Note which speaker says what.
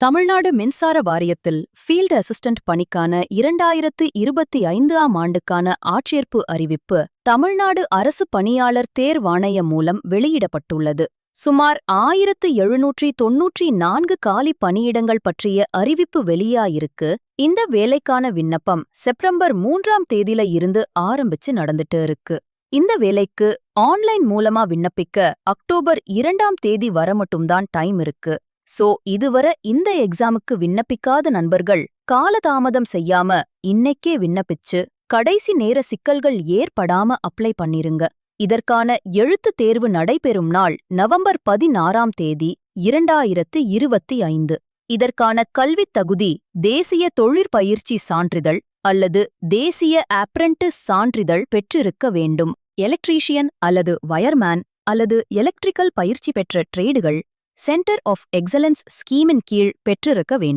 Speaker 1: தமிழ்நாடு மின்சார வாரியத்தில் field assistant பணிக்கான இரண்டாயிரத்து இருபத்தி ஐந்து ஆம் ஆண்டுக்கான ஆட்சேர்ப்பு அறிவிப்பு தமிழ்நாடு அரசு பணியாளர் தேர்வாணையம் மூலம் வெளியிடப்பட்டுள்ளது. சுமார் ஆயிரத்து எழுநூற்றி தொன்னூற்றி நான்கு காலி பணியிடங்கள் பற்றிய அறிவிப்பு வெளியாயிருக்கு. இந்த வேலைக்கான விண்ணப்பம் செப்டம்பர் மூன்றாம் தேதியில இருந்து ஆரம்பிச்சு நடந்துட்டு இருக்கு. இந்த வேலைக்கு ஆன்லைன் மூலமா விண்ணப்பிக்க அக்டோபர் இரண்டாம் தேதி வர மட்டும்தான் டைம் இருக்கு. சோ இதுவரை இந்த எக்ஸாமுக்கு விண்ணப்பிக்காத நண்பர்கள் காலதாமதம் செய்யாம இன்னைக்கே விண்ணப்பிச்சு கடைசி நேர சிக்கல்கள் ஏற்படாம அப்ளை பண்ணிருங்க. இதற்கான எழுத்துத் தேர்வு நடைபெறும் நாள் நவம்பர் பதினாறாம் தேதி இரண்டாயிரத்து இருபத்தி ஐந்து. இதற்கான கல்வித் தகுதி தேசிய தொழிற்பயிற்சி சான்றிதழ் அல்லது தேசிய ஆப்ரண்டிஸ் சான்றிதழ் பெற்றிருக்க வேண்டும். எலக்ட்ரீஷியன் அல்லது வயர்மேன் அல்லது எலக்ட்ரிக்கல் பயிற்சி பெற்ற ட்ரேடுகள் சென்டர் ஆஃப் எக்ஸலன்ஸ் ஸ்கீமின் கீழ் பெற்றிருக்க வேண்டும்.